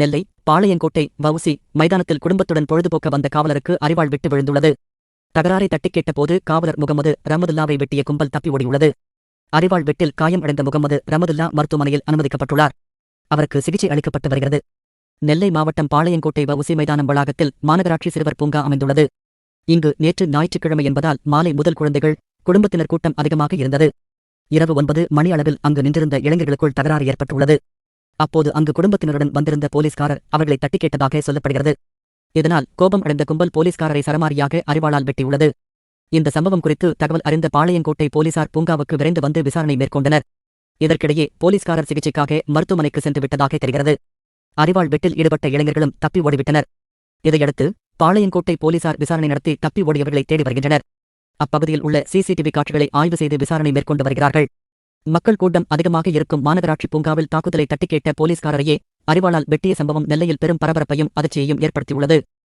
நெல்லை பாளையங்கோட்டை வவுசி மைதானத்தில் குடும்பத்துடன் பொழுதுபோக்க வந்த காவலருக்கு அறிவாள் விட்டு விழுந்துள்ளது. தகராறை தட்டிக் கேட்டபோது காவலர் முகமது ரமதுல்லாவை வெட்டிய கும்பல் தப்பி ஓடியுள்ளது. அறிவாள் வெட்டில் காயம் அடைந்த முகமது ரமதுல்லா மருத்துவமனையில் அனுமதிக்கப்பட்டுள்ளார். அவருக்கு சிகிச்சை அளிக்கப்பட்டு வருகிறது. நெல்லை மாவட்டம் பாளையங்கோட்டை வவுசி மைதானம் வளாகத்தில் மாநகராட்சி சிறுவர் பூங்கா அமைந்துள்ளது. இங்கு நேற்று ஞாயிற்றுக்கிழமை என்பதால் மாலை முதல் குழந்தைகள் குடும்பத்தினர் கூட்டம் அதிகமாக இருந்தது. இரவு ஒன்பது மணி அளவில் அங்கு நின்றிருந்த இளைஞர்களுக்குள் தகராறு ஏற்பட்டுள்ளது. அப்போது அங்கு குடும்பத்தினருடன் வந்திருந்த போலீஸ்காரர் அவர்களை தட்டிக் கேட்டதாக சொல்லப்படுகிறது. இதனால் கோபம் அடைந்த கும்பல் போலீஸ்காரரை சரமாரியாக அறிவாளால் வெட்டியுள்ளது. இந்த சம்பவம் குறித்து தகவல் அறிந்த பாளையங்கோட்டை போலீசார் பூங்காவுக்கு விரைந்து வந்து விசாரணை மேற்கொண்டனர். இதற்கிடையே போலீஸ்காரர் சிகிச்சைக்காக மருத்துவமனைக்கு சென்று விட்டதாக தெரிகிறது. அறிவாள் வெட்டில் ஈடுபட்ட இளைஞர்களும் தப்பி ஓடிவிட்டனர். இதையடுத்து பாளையங்கோட்டை போலீசார் விசாரணை நடத்தி தப்பி ஓடியவர்களை தேடி வருகின்றனர். அப்பகுதியில் உள்ள சிசிடிவி காட்சிகளை ஆய்வு செய்து விசாரணை மேற்கொண்டு வருகிறார்கள். மக்கள் கூட்டம் அதிகமாக இருக்கும் மாநகராட்சி பூங்காவில் தாக்குதலை தட்டிக்கேட்ட போலீஸ்காரரையே அறிவாளால் வெட்டிய சம்பவம் நெல்லையில் பெரும் பரபரப்பையும் அதிர்ச்சியையும் ஏற்படுத்தியுள்ளது.